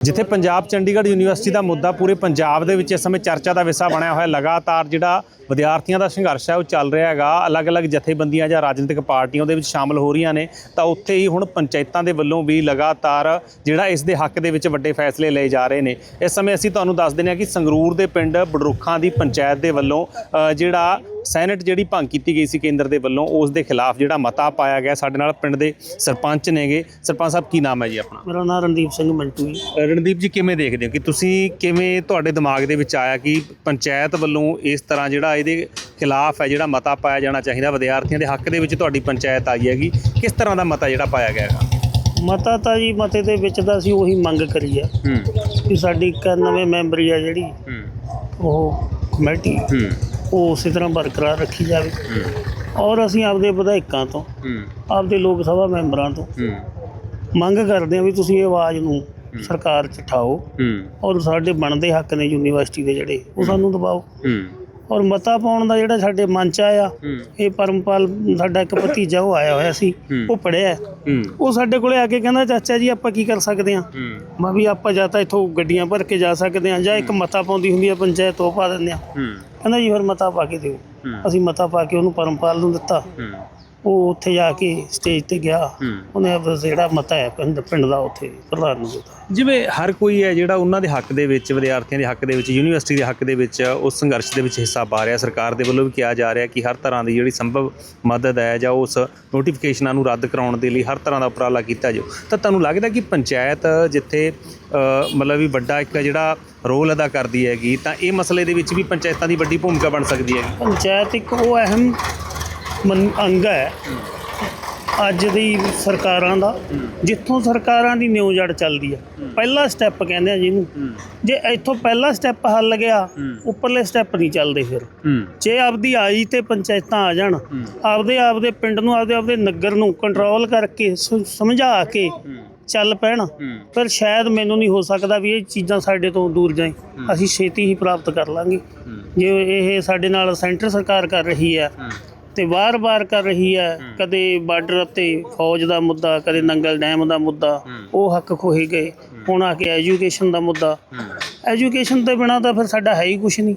ਜਿੱਥੇ ਪੰਜਾਬ ਚੰਡੀਗੜ੍ਹ ਯੂਨੀਵਰਸਿਟੀ ਦਾ ਮੁੱਦਾ ਪੂਰੇ ਪੰਜਾਬ ਦੇ ਵਿੱਚ ਇਸ ਸਮੇਂ ਚਰਚਾ ਦਾ ਵਿਸ਼ਾ ਬਣਿਆ ਹੋਇਆ ਲਗਾਤਾਰ ਜਿਹੜਾ ਵਿਦਿਆਰਥੀਆਂ ਦਾ ਸੰਘਰਸ਼ ਹੈ, ਉਹ ਚੱਲ ਰਿਹਾ ਹੈਗਾ। ਅਲੱਗ-ਅਲੱਗ ਜਥੇਬੰਦੀਆਂ ਜਾਂ ਰਾਜਨੀਤਿਕ ਪਾਰਟੀਆਂ ਉਹਦੇ ਵਿੱਚ ਸ਼ਾਮਲ ਹੋ ਰਹੀਆਂ ਨੇ। ਤਾਂ ਉੱਥੇ ਹੀ ਹੁਣ ਪੰਚਾਇਤਾਂ ਦੇ ਵੱਲੋਂ ਵੀ ਲਗਾਤਾਰ ਜਿਹੜਾ ਇਸ ਦੇ ਹੱਕ ਦੇ ਵਿੱਚ ਵੱਡੇ ਫੈਸਲੇ ਲਏ ਜਾ ਰਹੇ ਨੇ। ਇਸ ਸਮੇਂ ਅਸੀਂ ਤੁਹਾਨੂੰ ਦੱਸ ਦਿੰਦੇ ਹਾਂ ਕਿ ਸੰਗਰੂਰ ਦੇ ਪਿੰਡ ਬੜਰੁੱਖਾਂ ਦੀ ਪੰਚਾਇਤ ਦੇ ਵੱਲੋਂ ਜਿਹੜਾ ਸੈਨੇਟ ਜਿਹੜੀ ਭੰਗ ਕੀਤੀ ਗਈ ਸੀ ਕੇਂਦਰ ਦੇ ਵੱਲੋਂ ਉਸ ਦੇ ਖਿਲਾਫ ਜਿਹੜਾ ਮਤਾ ਪਾਇਆ ਗਿਆ ਸਾਡੇ ਨਾਲ ਪਿੰਡ ਦੇ ਸਰਪੰਚ ਨੇਗੇ। ਸਰਪੰਚ ਸਾਹਿਬ ਕੀ ਨਾਮ ਹੈ ਜੀ ਆਪਣਾ? ਮੇਰਾ ਨਾਮ ਰਣਦੀਪ ਸਿੰਘ ਮੰਟੂ ਜੀ। ਰਣਦੀਪ ਜੀ ਕਿਵੇਂ ਦੇਖਦੇ ਹੋ ਕਿ ਤੁਸੀਂ ਕਿਵੇਂ ਤੁਹਾਡੇ ਦਿਮਾਗ ਦੇ ਵਿੱਚ ਆਇਆ ਕਿ ਪੰਚਾਇਤ ਵੱਲੋਂ ਇਸ ਤਰ੍ਹਾਂ ਜਿਹੜਾ ਇਹਦੇ ਖਿਲਾਫ ਹੈ ਜਿਹੜਾ ਮਤਾ ਪਾਇਆ ਜਾਣਾ ਚਾਹੀਦਾ ਵਿਦਿਆਰਥੀਆਂ ਦੇ ਹੱਕ ਦੇ ਵਿੱਚ ਤੁਹਾਡੀ ਪੰਚਾਇਤ ਆਈ ਹੈਗੀ? ਕਿਸ ਤਰ੍ਹਾਂ ਦਾ ਮਤਾ ਜਿਹੜਾ ਪਾਇਆ ਗਿਆ ਹੈਗਾ? ਮਤਾ ਤਾਂ ਜੀ ਮਤੇ ਦੇ ਵਿੱਚ ਤਾਂ ਅਸੀਂ ਉਹੀ ਮੰਗ ਕਰੀ ਆ। ਹੂੰ। ਕਿ ਸਾਡੀ 91 ਮੈਂਬਰੀ ਆ ਜਿਹੜੀ ਹੂੰ। ਉਹ ਕਮੇਟੀ। ਹੂੰ। ਉਹ ਉਸੇ ਤਰ੍ਹਾਂ ਬਰਕਰਾਰ ਰੱਖੀ ਜਾਵੇ। ਹੂੰ। ਔਰ ਅਸੀਂ ਆਪਦੇ ਵਿਧਾਇਕਾਂ ਤੋਂ ਹੂੰ। ਆਪਦੇ ਲੋਕ ਸਭਾ ਮੈਂਬਰਾਂ ਤੋਂ ਹੂੰ। ਮੰਗ ਕਰਦੇ ਆ ਵੀ ਤੁਸੀਂ ਇਹ ਆਵਾਜ਼ ਨੂੰ ਸਰਕਾਰ 'ਚ ਉਠਾਓ ਹੂੰ। ਔਰ ਸਾਡੇ ਬਣਦੇ ਹੱਕ ਨੇ ਯੂਨੀਵਰਸਿਟੀ ਦੇ ਜਿਹੜੇ ਉਹ ਸਾਨੂੰ ਦਬਾਓ। ਹੂੰ। ਔਰ ਮਤਾ ਪਾਉਣ ਦਾ ਜਿਹੜਾ ਸਾਡੇ ਮਨ 'ਚ ਆਇਆ ਇਹ ਪਰਮਪਾਲ ਸਾਡਾ ਇੱਕ ਭਤੀਜਾ ਉਹ ਆਇਆ ਹੋਇਆ ਸੀ। ਉਹ ਪੜਿਆ। ਉਹ ਸਾਡੇ ਕੋਲੇ ਆ ਕੇ ਕਹਿੰਦਾ ਚਾਚਾ ਜੀ ਆਪਾਂ ਕੀ ਕਰ ਸਕਦੇ ਹੂੰ? ਮੈਂ ਵੀ ਆਪਾਂ ਜਾਂ ਤਾਂ ਇੱਥੋਂ ਗੱਡੀਆਂ ਭਰ ਕੇ ਜਾ ਸਕਦੇ ਹਾਂ ਜਾਂ ਇੱਕ ਮਤਾ ਪਾਉਂਦੀ ਹੁੰਦੀ ਹੈ ਪੰਚਾਇਤ ਉਹ ਪਾ ਦਿੰਦੇ ਆ ਕਹਿੰਦਾ ਜੀ ਫਿਰ ਮਤਾ ਪਾ ਕੇ ਦਿਓ। ਅਸੀਂ ਮਤਾ ਪਾ ਕੇ ਉਹਨੂੰ ਪਰਮਪਾਲ ਨੂੰ ਦਿੱਤਾ। ਉਹ ਉੱਥੇ ਜਾ ਕੇ ਸਟੇਜ ਤੇ ਗਿਆ। ਹੂੰ। ਉਹਨੇ ਜਿਹੜਾ ਮਤਾ ਹੈ ਪਿੰਡ ਪਿੰਡ ਦਾ ਉੱਥੇ ਪ੍ਰਧਾਨ ਨੂੰ ਦਿੱਤਾ। ਜਿਵੇਂ ਹਰ ਕੋਈ ਹੈ ਜਿਹੜਾ ਉਹਨਾਂ ਦੇ ਹੱਕ ਦੇ ਵਿੱਚ ਵਿਦਿਆਰਥੀਆਂ ਦੇ ਹੱਕ ਦੇ ਵਿੱਚ ਯੂਨੀਵਰਸਿਟੀ ਦੇ ਹੱਕ ਦੇ ਵਿੱਚ ਉਸ ਸੰਘਰਸ਼ ਦੇ ਵਿੱਚ ਹਿੱਸਾ ਪਾ ਰਿਹਾ। ਸਰਕਾਰ ਦੇ ਵੱਲੋਂ ਵੀ ਕਿਹਾ ਜਾ ਰਿਹਾ ਕਿ ਹਰ ਤਰ੍ਹਾਂ ਦੀ ਜਿਹੜੀ ਸੰਭਵ ਮਦਦ ਹੈ ਜਾਂ ਉਸ ਨੋਟੀਫਿਕੇਸ਼ਨਾਂ ਨੂੰ ਰੱਦ ਕਰਾਉਣ ਦੇ ਲਈ ਹਰ ਤਰ੍ਹਾਂ ਦਾ ਉਪਰਾਲਾ ਕੀਤਾ ਜਾਓ ਤਾਂ ਤੁਹਾਨੂੰ ਲੱਗਦਾ ਕਿ ਪੰਚਾਇਤ ਜਿੱਥੇ ਮਤਲਬ ਵੀ ਵੱਡਾ ਇੱਕ ਜਿਹੜਾ ਰੋਲ ਅਦਾ ਕਰਦੀ ਹੈਗੀ ਤਾਂ ਇਹ ਮਸਲੇ ਦੇ ਵਿੱਚ ਵੀ ਪੰਚਾਇਤਾਂ ਦੀ ਵੱਡੀ ਭੂਮਿਕਾ ਬਣ ਸਕਦੀ ਹੈਗੀ? ਪੰਚਾਇਤ ਇੱਕ ਉਹ ਅਹਿਮ ਮਨ- ਅੰਗ ਹੈ ਅੱਜ ਦੀ ਸਰਕਾਰਾਂ ਦਾ, ਜਿੱਥੋਂ ਸਰਕਾਰਾਂ ਦੀ ਨਿਉ ਜੜ ਚੱਲਦੀ ਆ ਪਹਿਲਾ ਸਟੈਪ ਕਹਿੰਦੇ ਆ ਜਿਹਨੂੰ। ਜੇ ਇੱਥੋਂ ਪਹਿਲਾ ਸਟੈਪ ਹੱਲ ਗਿਆ, ਉੱਪਰਲੇ ਸਟੈਪ ਨਹੀਂ ਚੱਲਦੇ ਫਿਰ। ਜੇ ਆਪਦੀ ਆਈ ਤੇ ਪੰਚਾਇਤਾਂ ਆ ਜਾਣ, ਆਪਦੇ ਆਪਦੇ ਪਿੰਡ ਨੂੰ, ਆਪਦੇ ਆਪਦੇ ਨਗਰ ਨੂੰ ਕੰਟਰੋਲ ਕਰਕੇ, ਸ- ਸਮਝਾ ਕੇ ਚੱਲ ਪੈਣ, ਫਿਰ ਸ਼ਾਇਦ ਮੈਨੂੰ ਨਹੀਂ ਹੋ ਸਕਦਾ ਵੀ ਇਹ ਚੀਜ਼ਾਂ ਸਾਡੇ ਤੋਂ ਦੂਰ ਜਾਏ ਅਸੀਂ ਛੇਤੀ ਹੀ ਪ੍ਰਾਪਤ ਕਰ ਲਾਂਗੇ। ਜੇ ਇਹ ਸਾਡੇ ਨਾਲ ਸੈਂਟਰ ਸਰਕਾਰ ਕਰ ਰਹੀ ਹੈ ਤੇ ਵਾਰ-ਵਾਰ ਕਰ ਰਹੀ ਹੈ। ਕਦੇ ਬਾਰਡਰ ਤੇ ਫੌਜ ਦਾ ਮੁੱਦਾ ਕਦੇ ਨੰਗਲ ਡੈਮ ਦਾ ਮੁੱਦਾ ਉਹ ਹੱਕ ਖੋਹੇ ਗਏ। ਹੁਣ ਆ ਕੇ ਐਜੂਕੇਸ਼ਨ ਦਾ ਮੁੱਦਾ। ਐਜੂਕੇਸ਼ਨ ਤੋਂ ਬਿਨਾ ਤਾਂ ਫਿਰ ਸਾਡਾ ਹੈ ਹੀ ਕੁਝ ਨਹੀਂ।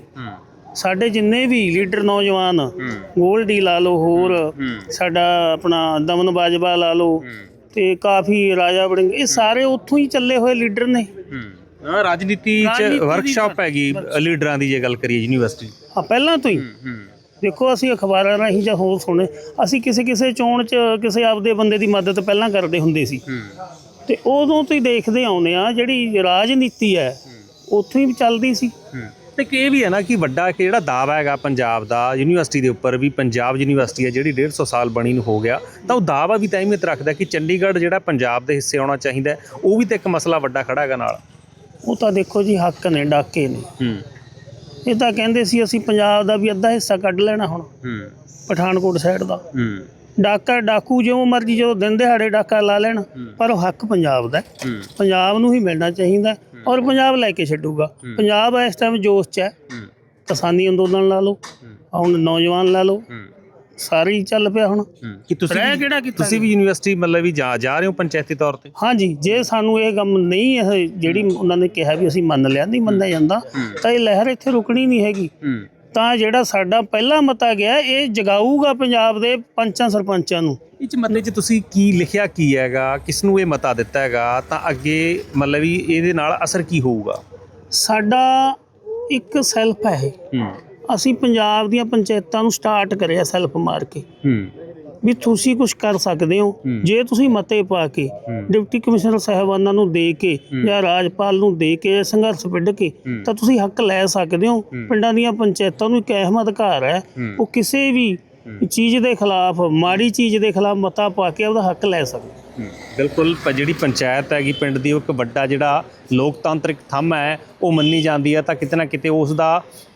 ਸਾਡੇ ਜਿੰਨੇ ਵੀ ਲੀਡਰ ਨੌਜਵਾਨ ਗੋਲਡੀ ਲਾ ਲਓ ਹੋਰ ਸਾਡਾ ਆਪਣਾ ਦਮਨ ਬਾਜਵਾ ਲਾ ਲਓ ਤੇ ਕਾਫੀ ਰਾਜਾ ਵੜਿੰਗ ਇਹ ਸਾਰੇ ਉੱਥੋਂ ਹੀ ਚੱਲੇ ਹੋਏ ਲੀਡਰ ਨੇ। ਹਾਂ। ਰਾਜਨੀਤੀ ਚ ਵਰਕਸ਼ਾਪ ਹੈਗੀ ਲੀਡਰਾਂ ਦੀ ਜੇ ਗੱਲ ਕਰੀਏ ਯੂਨੀਵਰਸਿਟੀ ਆ ਪਹਿਲਾਂ ਤੋਂ ਹੀ ਹੂੰ। ਦੇਖੋ ਅਸੀਂ ਅਖਬਾਰਾਂ ਰਾਹੀਂ ਜਾਂ ਹੋਰ ਸੁਣੇ ਅਸੀਂ ਕਿਸੇ ਕਿਸੇ ਚੋਣ 'ਚ ਕਿਸੇ ਆਪਦੇ ਬੰਦੇ ਦੀ ਮਦਦ ਪਹਿਲਾਂ ਕਰਦੇ ਹੁੰਦੇ ਸੀ। ਤੇ ਉਦੋਂ ਤੋਂ ਹੀ ਦੇਖਦੇ ਆਉਨੇ ਆ ਜਿਹੜੀ ਰਾਜਨੀਤੀ ਹੈ ਉੱਥੋਂ ਹੀ ਚੱਲਦੀ ਸੀ। ਤੇ ਕਿ ਇਹ ਵੀ ਹੈ ਨਾ ਕਿ ਵੱਡਾ ਇੱਕ ਜਿਹੜਾ ਦਾਅਵਾ ਹੈਗਾ ਪੰਜਾਬ ਦਾ ਯੂਨੀਵਰਸਿਟੀ ਦੇ ਉੱਪਰ ਵੀ ਪੰਜਾਬ ਯੂਨੀਵਰਸਿਟੀ ਹੈ ਜਿਹੜੀ 150 ਸਾਲ ਬਣੀ ਨੂੰ ਹੋ ਗਿਆ ਤਾਂ ਉਹ ਦਾਅਵਾ ਵੀ ਤਾਂ ਅਹਿਮੀਅਤ ਰੱਖਦਾ ਕਿ ਚੰਡੀਗੜ੍ਹ ਜਿਹੜਾ ਪੰਜਾਬ ਦੇ ਹਿੱਸੇ ਆਉਣਾ ਚਾਹੀਦਾ। ਉਹ ਵੀ ਤਾਂ ਇੱਕ ਮਸਲਾ ਵੱਡਾ ਖੜਾ ਹੈਗਾ ਨਾਲ। ਉਹ ਤਾਂ ਦੇਖੋ ਜੀ ਹੱਕ ਨੇ ਡਾਕੇ ਨੇ। ਹੂੰ। ਇਹ ਤਾਂ ਕਹਿੰਦੇ ਸੀ ਅਸੀਂ ਪੰਜਾਬ ਦਾ ਵੀ ਅੱਧਾ ਹਿੱਸਾ ਕੱਢ ਲੈਣਾ ਹੁਣ ਹੂੰ। ਪਠਾਨਕੋਟ ਸਾਈਡ ਦਾ। ਹੂੰ। ਡਾਕਾ ਡਾਕੂ ਜਿਉਂ ਮਰਜ਼ੀ ਜਦੋਂ ਦਿਨ ਦਿਹਾੜੇ ਡਾਕਾ ਲਾ ਲੈਣ ਪਰ ਉਹ ਹੱਕ ਪੰਜਾਬ ਦਾ ਪੰਜਾਬ ਨੂੰ ਹੀ ਮਿਲਣਾ ਚਾਹੀਦਾ ਔਰ ਪੰਜਾਬ ਲੈ ਕੇ ਛੱਡੂਗਾ। ਪੰਜਾਬ ਇਸ ਟਾਈਮ ਜੋਸ਼ 'ਚ ਹੈ। ਕਿਸਾਨੀ ਅੰਦੋਲਨ ਲਾ ਲਓ। ਹੁਣ ਨੌਜਵਾਨ ਲਾ ਲਓ। ਸਾਰੇ ਹੀ ਚੱਲ ਪਿਆ ਹੁਣ। ਕਿ ਤੁਸੀਂ ਰਹਿ ਕਿਹੜਾ ਕੀਤਾ ਤੁਸੀਂ ਵੀ ਯੂਨੀਵਰਸਿਟੀ ਮਤਲਬ ਵੀ ਜਾ ਜਾ ਰਹੇ ਹੋ ਪੰਚਾਇਤੀ ਤੌਰ ਤੇ? ਹਾਂਜੀ ਜੇ ਸਾਨੂੰ ਇਹ ਕੰਮ ਨਹੀਂ ਇਹ ਜਿਹੜੀ ਉਹਨਾਂ ਨੇ ਕਿਹਾ ਵੀ ਅਸੀਂ ਮੰਨ ਲਿਆ ਨਹੀਂ ਮੰਨਿਆ ਜਾਂਦਾ ਤਾਂ ਇਹ ਲਹਿਰ ਇੱਥੇ ਰੁਕਣੀ ਨਹੀਂ ਹੈਗੀ। ਤਾਂ ਜਿਹੜਾ ਸਾਡਾ ਪਹਿਲਾ ਮਤਾ ਗਿਆ ਇਹ ਜਗਾਊਗਾ ਪੰਜਾਬ ਦੇ ਪੰਚਾਂ ਸਰਪੰਚਾਂ ਨੂੰ। ਇਹ ਚ ਤੁਸੀਂ ਕੀ ਲਿਖਿਆ ਕੀ ਹੈਗਾ ਕਿਸ ਨੂੰ ਇਹ ਮਤਾ ਦਿੱਤਾ ਹੈਗਾ ਤਾਂ ਅੱਗੇ ਮਤਲਬ ਵੀ ਇਹਦੇ ਨਾਲ ਅਸਰ ਕੀ ਹੋਊਗਾ? ਸਾਡਾ ਇੱਕ ਸੈਲਫ ਹੈ ਇਹ। ਹੂੰ। ਅਸੀਂ ਪੰਜਾਬ ਦੀਆਂ ਪੰਚਾਇਤਾਂ ਨੂੰ ਸਟਾਰਟ ਕਰਿਆ ਸੈਲਫ ਮਾਰ ਕੇ। ਵੀ ਤੁਸੀਂ ਕੁਝ ਕਰ ਸਕਦੇ ਹੋ। ਜੇ ਤੁਸੀਂ ਮਤੇ ਪਾ ਕੇ ਡਿਪਟੀ ਕਮਿਸ਼ਨਰ ਸਾਹਿਬਾਨਾਂ ਨੂੰ ਦੇ ਕੇ ਜਾਂ ਰਾਜਪਾਲ ਨੂੰ ਦੇ ਕੇ ਸੰਘਰਸ਼ ਵਿੱਢ ਕੇ ਤਾਂ ਤੁਸੀਂ ਹੱਕ ਲੈ ਸਕਦੇ ਹੋ। ਪਿੰਡਾਂ ਦੀਆਂ ਪੰਚਾਇਤਾਂ ਨੂੰ ਇੱਕ ਅਹਿਮ ਅਧਿਕਾਰ ਹੈ। ਉਹ ਕਿਸੇ ਵੀ ਚੀਜ਼ ਦੇ ਖਿਲਾਫ ਮਾੜੀ ਚੀਜ਼ ਦੇ ਖਿਲਾਫ ਮਤਾ ਪਾ ਕੇ ਉਹਦਾ ਹੱਕ ਲੈ ਸਕਦੇ। ਬਿਲਕੁਲ ਪ- ਜਿਹੜੀ ਪੰਚਾਇਤ ਹੈਗੀ ਪਿੰਡ ਦੀ ਉਹ ਇੱਕ ਵੱਡਾ ਜਿਹੜਾ ਲੋਕਤਾਂਤਰਿਕ ਥੰਮ ਹੈ ਉਹ ਮੰਨੀ ਜਾਂਦੀ ਹੈ। ਤਾਂ ਕਿਤੇ ਨਾ ਕਿਤੇ ਉਸ ਦਾ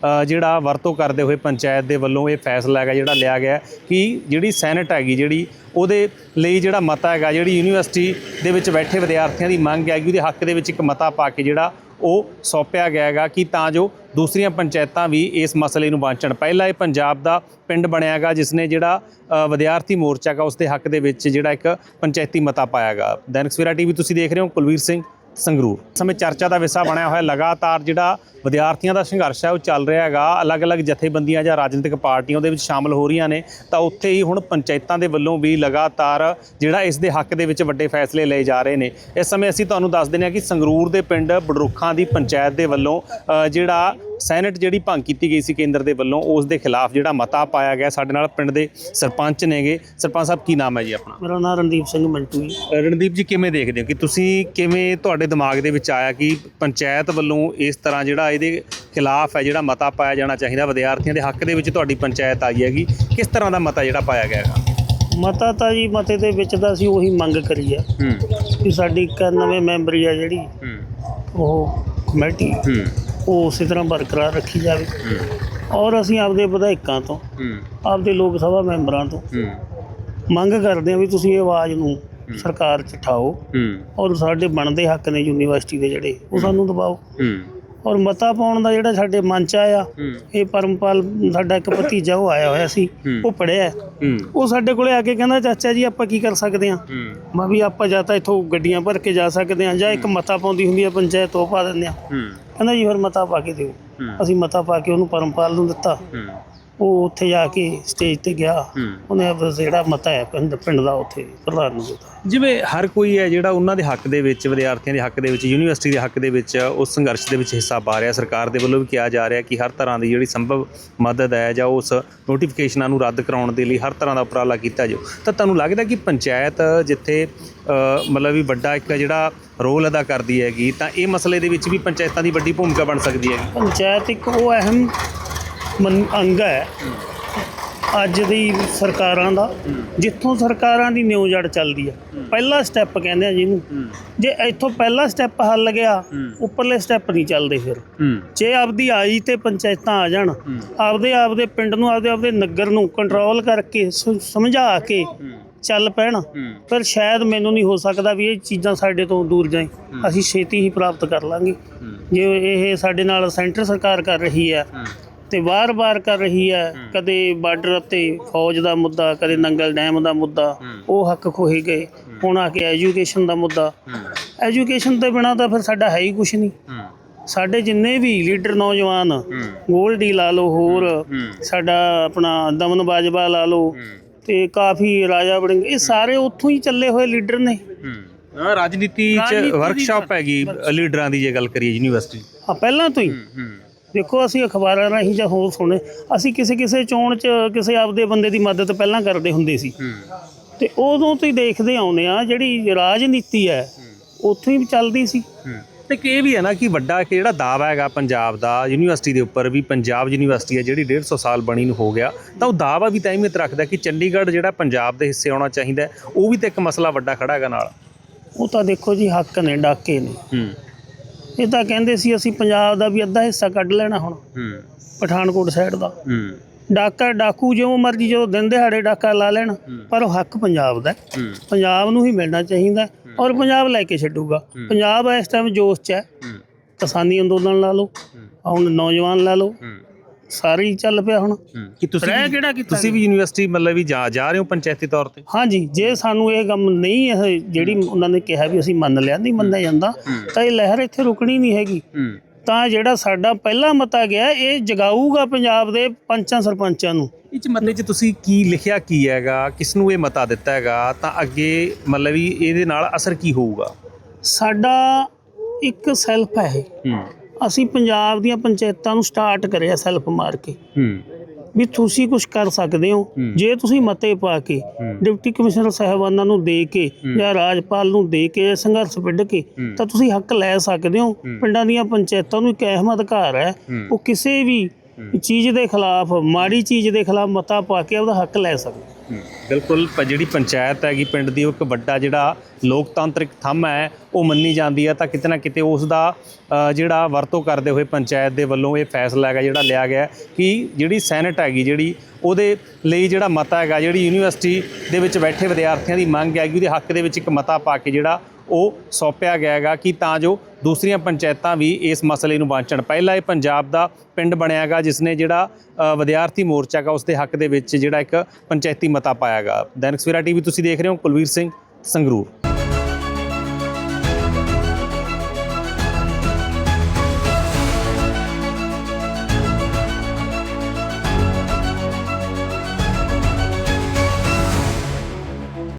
ਅ, ਜਿਹੜਾ ਵਰਤੋਂ ਕਰਦੇ ਹੋਏ ਪੰਚਾਇਤ ਦੇ ਵੱਲੋਂ ਇਹ ਫੈਸਲਾ ਹੈਗਾ ਜਿਹੜਾ ਲਿਆ ਗਿਆ ਹੈ ਕਿ ਜਿਹੜੀ ਸੈਨੇਟ ਹੈਗੀ ਜਿਹੜੀ ਉਹਦੇ ਲਈ ਜਿਹੜਾ ਮਤਾ ਹੈਗਾ ਜਿਹੜੀ ਯੂਨੀਵਰਸਿਟੀ ਦੇ ਵਿੱਚ ਬੈਠੇ ਵਿਦਿਆਰਥੀਆਂ ਦੀ ਮੰਗ ਹੈਗੀ ਉਹਦੇ ਹੱਕ ਦੇ ਵਿੱਚ ਇੱਕ ਮਤਾ ਪਾ ਕੇ ਜਿਹੜਾ ਉਹ ਸੌਂਪਿਆ ਗਿਆ ਹੈਗਾ ਕਿ ਤਾਂ ਜੋ ਦੂਸਰੀਆਂ ਪੰਚਾਇਤਾਂ ਵੀ ਇਸ ਮਸਲੇ ਨੂੰ ਵਾਂਚਣ ਪਹਿਲਾਂ ਇਹ ਪੰਜਾਬ ਦਾ ਪਿੰਡ ਬਣਿਆਗਾ, ਜਿਸ ਨੇ ਜਿਹੜਾ ਵਿਦਿਆਰਥੀ ਮੋਰਚਾ ਹੈਗਾ ਉਸ ਦੇ ਹੱਕ ਦੇ ਵਿੱਚ ਜਿਹੜਾ ਇੱਕ ਪੰਚਾਇਤੀ ਮਤਾ ਪਾਇਆਗਾ। ਦੈਨਿਕ ਸਵੇਰਾ ਟੀਵੀ ਤੁਸੀਂ ਦੇਖ ਰਹੇ ਹੋ ਕੁਲਵੀਰ ਸਿੰਘ ਸੰਗਰੂਰ। ਸਮੇਂ ਚਰਚਾ ਦਾ ਵਿਸ਼ਾ ਬਣਿਆ ਹੋਇਆ, ਲਗਾਤਾਰ ਜਿਹੜਾ ਵਿਦਿਆਰਥੀਆਂ ਦਾ ਸੰਘਰਸ਼ ਹੈ ਉਹ ਚੱਲ ਰਿਹਾ ਹੈਗਾ। ਅਲੱਗ-ਅਲੱਗ ਜਥੇਬੰਦੀਆਂ ਜਾਂ ਰਾਜਨੀਤਿਕ ਪਾਰਟੀਆਂ ਉਹਦੇ ਵਿੱਚ ਸ਼ਾਮਲ ਹੋ ਰਹੀਆਂ ਨੇ। ਤਾਂ ਉੱਥੇ ਹੀ ਹੁਣ ਪੰਚਾਇਤਾਂ ਦੇ ਵੱਲੋਂ ਵੀ ਲਗਾਤਾਰ ਜਿਹੜਾ ਇਸ ਦੇ ਹੱਕ ਦੇ ਵਿੱਚ ਵੱਡੇ ਫੈਸਲੇ ਲਏ ਜਾ ਰਹੇ ਨੇ। ਇਸ ਸਮੇਂ ਅਸੀਂ ਤੁਹਾਨੂੰ ਦੱਸ ਦਿੰਦੇ ਹਾਂ ਕਿ ਸੰਗਰੂਰ ਦੇ ਪਿੰਡ ਬੜਰੁੱਖਾਂ ਦੀ ਪੰਚਾਇਤ ਦੇ ਵੱਲੋਂ ਜਿਹੜਾ ਸੈਨੇਟ ਜਿਹੜੀ ਭੰਗ ਕੀਤੀ ਗਈ ਸੀ ਕੇਂਦਰ ਦੇ ਵੱਲੋਂ ਉਸ ਦੇ ਖਿਲਾਫ ਜਿਹੜਾ ਮਤਾ ਪਾਇਆ ਗਿਆ। ਸਾਡੇ ਨਾਲ ਪਿੰਡ ਦੇ ਸਰਪੰਚ ਨੇਗੇ। ਸਰਪੰਚ ਸਾਹਿਬ ਕੀ ਨਾਮ ਹੈ ਜੀ ਆਪਣਾ? ਮੇਰਾ ਨਾਮ ਰਣਦੀਪ ਸਿੰਘ ਮੰਟੂ ਜੀ। ਰਣਦੀਪ ਜੀ ਕਿਵੇਂ ਦੇਖਦੇ ਹੋ ਕਿ ਤੁਸੀਂ ਕਿਵੇਂ ਤੁਹਾਡੇ ਦਿਮਾਗ ਦੇ ਵਿੱਚ ਆਇਆ ਕਿ ਪੰਚਾਇਤ ਵੱਲੋਂ ਇਸ ਤਰ੍ਹਾਂ ਜਿਹੜਾ ਇਹਦੇ ਖਿਲਾਫ ਹੈ ਜਿਹੜਾ ਮਤਾ ਪਾਇਆ ਜਾਣਾ ਚਾਹੀਦਾ ਵਿਦਿਆਰਥੀਆਂ ਦੇ ਹੱਕ ਦੇ ਵਿੱਚ ਤੁਹਾਡੀ ਪੰਚਾਇਤ ਆਈ ਹੈਗੀ ਕਿਸ ਤਰ੍ਹਾਂ ਦਾ ਮਤਾ ਜਿਹੜਾ ਪਾਇਆ ਗਿਆ ਹੈਗਾ? ਮਤਾ ਤਾਂ ਜੀ ਮਤੇ ਦੇ ਵਿੱਚ ਤਾਂ ਅਸੀਂ ਉਹੀ ਮੰਗ ਕਰੀ ਆ ਕਿ ਸਾਡੀ 91 ਮੈਂਬਰੀ ਆ ਜਿਹੜੀ ਉਹ ਕਮੇਟੀ ਉਹ ਉਸੇ ਤਰ੍ਹਾਂ ਬਰਕਰਾਰ ਰੱਖੀ ਜਾਵੇ। ਔਰ ਅਸੀਂ ਆਪਦੇ ਵਿਧਾਇਕਾਂ ਤੋਂ ਆਪਦੇ ਲੋਕ ਸਭਾ ਮੈਂਬਰਾਂ ਤੋਂ ਮੰਗ ਕਰਦੇ ਹਾਂ ਵੀ ਤੁਸੀਂ ਇਹ ਆਵਾਜ਼ ਨੂੰ ਸਰਕਾਰ ਚ ਔਰ ਸਾਡੇ ਬਣਦੇ ਹੱਕ ਨੇ ਯੂਨੀਵਰਸਿਟੀ ਦੇ ਜਿਹੜੇ ਉਹ ਸਾਨੂੰ ਦਬਾਓ। ਔਰ ਮਤਾ ਪਾਉਣ ਦਾ ਜਿਹੜਾ ਸਾਡੇ ਮਨ ਚ ਆਇਆ ਇਹ ਪਰਮਪਾਲ ਸਾਡਾ ਇੱਕ ਭਤੀਜਾ ਉਹ ਆਇਆ ਹੋਇਆ ਸੀ। ਉਹ ਪੜਿਆ ਉਹ ਸਾਡੇ ਕੋਲੇ ਆ ਕੇ ਕਹਿੰਦਾ ਚਾਚਾ ਜੀ ਆਪਾਂ ਕੀ ਕਰ ਸਕਦੇ ਹੂੰ? ਮੈਂ ਵੀ ਆਪਾਂ ਜਾਂ ਤਾਂ ਇੱਥੋਂ ਗੱਡੀਆਂ ਭਰ ਕੇ ਜਾ ਸਕਦੇ ਹਾਂ ਜਾਂ ਇੱਕ ਮਤਾ ਪਾਉਂਦੀ ਹੁੰਦੀ ਹੈ ਪੰਚਾਇਤ ਉਹ ਪਾ ਦਿੰਦੇ ਆ ਕਹਿੰਦਾ ਜੀ ਫਿਰ ਮਤਾ ਪਾ ਕੇ ਦਿਓ। ਅਸੀਂ ਮਤਾ ਪਾ ਕੇ ਉਹਨੂੰ ਪਰਮਪਾਲ ਨੂੰ ਦਿੱਤਾ। ਉਹ ਉੱਥੇ ਜਾ ਕੇ ਸਟੇਜ ਤੇ ਗਿਆ। ਉਹਨੇ ਜਿਹੜਾ ਮਤਾ ਹੈ ਪਿੰਡ ਪਿੰਡ ਦਾ ਉੱਥੇ ਪ੍ਰਧਾਨ ਨੂੰ ਦਿੱਤਾ। ਜਿਵੇਂ ਹਰ ਕੋਈ ਹੈ ਜਿਹੜਾ ਉਹਨਾਂ ਦੇ ਹੱਕ ਦੇ ਵਿੱਚ ਵਿਦਿਆਰਥੀਆਂ ਦੇ ਹੱਕ ਦੇ ਵਿੱਚ ਯੂਨੀਵਰਸਿਟੀ ਦੇ ਹੱਕ ਦੇ ਵਿੱਚ ਉਸ ਸੰਘਰਸ਼ ਦੇ ਵਿੱਚ ਹਿੱਸਾ ਪਾ ਰਿਹਾ ਸਰਕਾਰ ਦੇ ਵੱਲੋਂ ਵੀ ਕਿਹਾ ਜਾ ਰਿਹਾ ਕਿ ਹਰ ਤਰ੍ਹਾਂ ਦੀ ਜਿਹੜੀ ਸੰਭਵ ਮਦਦ ਹੈ ਜਾਂ ਉਸ ਨੋਟੀਫਿਕੇਸ਼ਨਾਂ ਨੂੰ ਰੱਦ ਕਰਾਉਣ ਦੇ ਲਈ ਹਰ ਤਰ੍ਹਾਂ ਦਾ ਉਪਰਾਲਾ ਕੀਤਾ ਜਾਓ ਤਾਂ ਤੁਹਾਨੂੰ ਲੱਗਦਾ ਕਿ ਪੰਚਾਇਤ ਜਿੱਥੇ ਮਤਲਬ ਵੀ ਵੱਡਾ ਇੱਕ ਜਿਹੜਾ ਰੋਲ ਅਦਾ ਕਰਦੀ ਹੈਗੀ ਤਾਂ ਇਹ ਮਸਲੇ ਦੇ ਵਿੱਚ ਵੀ ਪੰਚਾਇਤਾਂ ਦੀ ਵੱਡੀ ਭੂਮਿਕਾ ਬਣ ਸਕਦੀ ਹੈ ਪੰਚਾਇਤ ਇੱਕ ਉਹ ਅਹਿਮ ਮਨ- ਅੰਗ ਹੈ ਅੱਜ ਦੀ ਸਰਕਾਰਾਂ ਦਾ, ਜਿੱਥੋਂ ਸਰਕਾਰਾਂ ਦੀ ਨਿਊ ਜੜ ਚੱਲਦੀ ਆ ਪਹਿਲਾ ਸਟੈਪ ਕਹਿੰਦੇ ਆ ਜਿਹਨੂੰ। ਜੇ ਇੱਥੋਂ ਪਹਿਲਾ ਸਟੈਪ ਹੱਲ ਗਿਆ, ਉੱਪਰਲੇ ਸਟੈਪ ਨਹੀਂ ਚੱਲਦੇ ਫਿਰ। ਜੇ ਆਪਦੀ ਆਈ ਤੇ ਪੰਚਾਇਤਾਂ ਆ ਜਾਣ, ਆਪਦੇ ਆਪਦੇ ਪਿੰਡ ਨੂੰ, ਆਪਦੇ ਆਪਦੇ ਨਗਰ ਨੂੰ ਕੰਟਰੋਲ ਕਰਕੇ ਸਮਝਾ ਕੇ ਚੱਲ ਪੈਣ, ਫਿਰ ਸ਼ਾਇਦ ਮੈਨੂੰ ਨਹੀਂ ਹੋ ਸਕਦਾ ਵੀ ਇਹ ਚੀਜ਼ਾਂ ਸਾਡੇ ਤੋਂ ਦੂਰ ਜਾਏ ਅਸੀਂ ਛੇਤੀ ਹੀ ਪ੍ਰਾਪਤ ਕਰ ਲਾਂਗੇ। ਜੇ ਇਹ ਸਾਡੇ ਨਾਲ ਸੈਂਟਰ ਸਰਕਾਰ ਕਰ ਰਹੀ ਹੈ ਤੇ ਵਾਰ-ਵਾਰ ਕਰ ਰਹੀ ਹੈ। ਕਦੇ ਬਾਰਡਰ ਤੇ ਫੌਜ ਦਾ ਮੁੱਦਾ ਕਦੇ ਨੰਗਲ ਡੈਮ ਦਾ ਮੁੱਦਾ ਉਹ ਹੱਕ ਖੋਹੇ ਗਏ। ਹੁਣ ਆ ਕੇ ਐਜੂਕੇਸ਼ਨ ਦਾ ਮੁੱਦਾ। ਐਜੂਕੇਸ਼ਨ ਤੋਂ ਬਿਨਾ ਤਾਂ ਫਿਰ ਸਾਡਾ ਹੈ ਹੀ ਕੁਝ ਨਹੀਂ। ਸਾਡੇ ਜਿੰਨੇ ਵੀ ਲੀਡਰ ਨੌਜਵਾਨ ਗੋਲਡੀ ਲਾ ਲਓ ਹੋਰ ਸਾਡਾ ਆਪਣਾ ਦਮਨ ਬਾਜਵਾ ਲਾ ਲਓ ਤੇ ਕਾਫੀ ਰਾਜਾ ਵੜਿੰਗ ਇਹ ਸਾਰੇ ਉੱਥੋਂ ਹੀ ਚੱਲੇ ਹੋਏ ਲੀਡਰ ਨੇ। ਹਾਂ। ਰਾਜਨੀਤੀ ਚ ਵਰਕਸ਼ਾਪ ਹੈਗੀ ਲੀਡਰਾਂ ਦੀ ਜੇ ਗੱਲ ਕਰੀਏ ਯੂਨੀਵਰਸਿਟੀ। ਹਾਂ ਪਹਿਲਾਂ ਤੋਂ ਹੀ। ਦੇਖੋ ਅਸੀਂ ਅਖਬਾਰਾਂ ਰਾਹੀਂ ਜਾਂ ਹੋਰ ਸੁਣੇ ਅਸੀਂ ਕਿਸੇ ਕਿਸੇ ਚੋਣ 'ਚ ਕਿਸੇ ਆਪਦੇ ਬੰਦੇ ਦੀ ਮਦਦ ਪਹਿਲਾਂ ਕਰਦੇ ਹੁੰਦੇ ਸੀ। ਤੇ ਉਦੋਂ ਤੋਂ ਹੀ ਦੇਖਦੇ ਆਉਂਦੇ ਆ ਜਿਹੜੀ ਰਾਜਨੀਤੀ ਹੈ ਉੱਥੋਂ ਹੀ ਚੱਲਦੀ ਸੀ। ਤੇ ਕਿ ਇਹ ਵੀ ਹੈ ਨਾ ਕਿ ਵੱਡਾ ਇੱਕ ਜਿਹੜਾ ਦਾਅਵਾ ਹੈਗਾ ਪੰਜਾਬ ਦਾ ਯੂਨੀਵਰਸਿਟੀ ਦੇ ਉੱਪਰ ਵੀ ਪੰਜਾਬ ਯੂਨੀਵਰਸਿਟੀ ਹੈ ਜਿਹੜੀ 150 ਸਾਲ ਬਣੀ ਨੂੰ ਹੋ ਗਿਆ ਤਾਂ ਉਹ ਦਾਅਵਾ ਵੀ ਤਾਂ ਅਹਿਮੀਅਤ ਰੱਖਦਾ ਕਿ ਚੰਡੀਗੜ੍ਹ ਜਿਹੜਾ ਪੰਜਾਬ ਦੇ ਹਿੱਸੇ ਆਉਣਾ ਚਾਹੀਦਾ ਉਹ ਵੀ ਤਾਂ ਇੱਕ ਮਸਲਾ ਵੱਡਾ ਖੜਾ ਹੈਗਾ ਨਾਲ। ਉਹ ਤਾਂ ਦੇਖੋ ਜੀ ਹੱਕ ਨੇ ਡਾਕੇ ਨੇ। ਹੂੰ। ਇਹ ਤਾਂ ਕਹਿੰਦੇ ਸੀ ਅਸੀਂ ਪੰਜਾਬ ਦਾ ਵੀ ਅੱਧਾ ਹਿੱਸਾ ਕੱਢ ਲੈਣਾ ਹੁਣ। ਹੂੰ। ਪਠਾਨਕੋਟ ਸਾਈਡ ਦਾ। ਹੂੰ। ਡਾਕਾ ਡਾਕੂ ਜਿਉਂ ਮਰਜ਼ੀ ਜਦੋਂ ਦਿਨ ਦਿਹਾੜੇ ਡਾਕਾ ਲਾ ਲੈਣ ਪਰ ਉਹ ਹੱਕ ਪੰਜਾਬ ਦਾ ਪੰਜਾਬ ਨੂੰ ਹੀ ਮਿਲਣਾ ਚਾਹੀਦਾ ਔਰ ਪੰਜਾਬ ਲੈ ਕੇ ਛੱਡੂਗਾ। ਪੰਜਾਬ ਇਸ ਟਾਈਮ ਜੋਸ਼ 'ਚ ਹੈ। ਕਿਸਾਨੀ ਅੰਦੋਲਨ ਲਾ ਲਓ। ਹੁਣ ਨੌਜਵਾਨ ਲਾ ਲਓ। ਸਾਰੇ ਚੱਲ ਪਿਆ ਹੁਣ। ਕਿ ਤੁਸੀਂ ਰਹਿ ਕਿਹੜਾ ਕੀਤਾ ਤੁਸੀਂ ਵੀ ਯੂਨੀਵਰਸਿਟੀ ਮਤਲਬ ਵੀ ਜਾ ਜਾ ਰਹੇ ਹੋ ਪੰਚਾਇਤੀ ਤੌਰ ਤੇ? ਹਾਂਜੀ ਜੇ ਸਾਨੂੰ ਇਹ ਕੰਮ ਨਹੀਂ ਇਹ ਜਿਹੜੀ ਉਹਨਾਂ ਨੇ ਕਿਹਾ ਵੀ ਅਸੀਂ ਮੰਨ ਲਿਆ ਨਹੀਂ ਮੰਨਿਆ ਜਾਂਦਾ ਤਾਂ ਇਹ ਲਹਿਰ ਇੱਥੇ ਰੁਕਣੀ ਨਹੀਂ ਹੈਗੀ। ਤਾਂ ਜਿਹੜਾ ਸਾਡਾ ਪਹਿਲਾ ਮਤਾ ਗਿਆ ਇਹ ਜਗਾਊਗਾ ਪੰਜਾਬ ਦੇ ਪੰਚਾਂ ਸਰਪੰਚਾਂ ਨੂੰ। ਇਹ ਚ ਮਤੇ ਚ ਤੁਸੀਂ ਕੀ ਲਿਖਿਆ ਕੀ ਹੈਗਾ ਕਿਸ ਨੂੰ ਇਹ ਮਤਾ ਦਿੱਤਾ ਹੈਗਾ ਤਾਂ ਅੱਗੇ ਮਤਲਬ ਵੀ ਇਹਦੇ ਨਾਲ ਅਸਰ ਕੀ ਹੋਊਗਾ? ਸਾਡਾ ਇੱਕ ਸੈਲਫ ਹੈ ਇਹ। ਹੂੰ। ਅਸੀਂ ਪੰਜਾਬ ਦੀਆਂ ਪੰਚਾਇਤਾਂ ਨੂੰ ਸਟਾਰਟ ਕਰਿਆ ਸੈਲਫ ਮਾਰ ਕੇ। ਵੀ ਤੁਸੀਂ ਕੁਝ ਕਰ ਸਕਦੇ ਹੋ। ਜੇ ਤੁਸੀਂ ਮਤੇ ਪਾ ਕੇ। ਡਿਪਟੀ ਕਮਿਸ਼ਨਰ ਸਾਹਿਬਾਨਾਂ ਨੂੰ ਦੇ ਕੇ ਜਾਂ ਰਾਜਪਾਲ ਨੂੰ ਦੇ ਕੇ ਸੰਘਰਸ਼ ਵਿੱਢ ਕੇ। ਤਾਂ ਤੁਸੀਂ ਹੱਕ ਲੈ ਸਕਦੇ ਹੋ। ਪਿੰਡਾਂ ਦੀਆਂ ਪੰਚਾਇਤਾਂ ਨੂੰ ਇੱਕ ਅਹਿਮ ਅਧਿਕਾਰ ਹੈ। ਉਹ ਕਿਸੇ ਵੀ ਚੀਜ਼ ਦੇ ਖਿਲਾਫ ਮਾੜੀ ਚੀਜ਼ ਦੇ ਖਿਲਾਫ ਮਤਾ ਪਾ ਕੇ ਉਹਦਾ ਹੱਕ ਲੈ ਸਕਦੇ। ਬਿਲਕੁਲ ਪ- ਜਿਹੜੀ ਪੰਚਾਇਤ ਹੈਗੀ ਪਿੰਡ ਦੀ ਉਹ ਇੱਕ ਵੱਡਾ ਜਿਹੜਾ ਲੋਕਤਾਂਤਰਿਕ ਥੰਮ ਹੈ ਉਹ ਮੰਨੀ ਜਾਂਦੀ ਹੈ। ਤਾਂ ਕਿਤੇ ਨਾ ਕਿਤੇ ਉਸ ਦਾ ਅ, ਜਿਹੜਾ ਵਰਤੋਂ ਕਰਦੇ ਹੋਏ ਪੰਚਾਇਤ ਦੇ ਵੱਲੋਂ ਇਹ ਫੈਸਲਾ ਹੈਗਾ ਜਿਹੜਾ ਲਿਆ ਗਿਆ ਹੈ ਕਿ ਜਿਹੜੀ ਸੈਨੇਟ ਹੈਗੀ ਜਿਹੜੀ ਉਹਦੇ ਲਈ ਜਿਹੜਾ ਮਤਾ ਹੈਗਾ ਜਿਹੜੀ ਯੂਨੀਵਰਸਿਟੀ ਦੇ ਵਿੱਚ ਬੈਠੇ ਵਿਦਿਆਰਥੀਆਂ ਦੀ ਮੰਗ ਹੈਗੀ ਉਹਦੇ ਹੱਕ ਦੇ ਵਿੱਚ ਇੱਕ ਮਤਾ ਪਾ ਕੇ ਜਿਹੜਾ ਉਹ ਸੌਂਪਿਆ ਗਿਆ ਹੈਗਾ ਕਿ ਤਾਂ ਜੋ ਦੂਸਰੀਆਂ ਪੰਚਾਇਤਾਂ ਵੀ ਇਸ ਮਸਲੇ ਨੂੰ ਵਾਂਚਣ ਪਹਿਲਾਂ ਇਹ ਪੰਜਾਬ ਦਾ ਪਿੰਡ ਬਣਿਆਗਾ, ਜਿਸ ਨੇ ਜਿਹੜਾ ਵਿਦਿਆਰਥੀ ਮੋਰਚਾ ਹੈਗਾ ਉਸ ਦੇ ਹੱਕ ਦੇ ਵਿੱਚ ਜਿਹੜਾ ਇੱਕ ਪੰਚਾਇਤੀ ਮਤਾ ਪਾਇਆਗਾ। ਦੈਨਿਕ ਸਵੇਰਾ ਟੀਵੀ ਤੁਸੀਂ ਦੇਖ ਰਹੇ ਹੋ ਕੁਲਵੀਰ ਸਿੰਘ ਸੰਗਰੂਰ।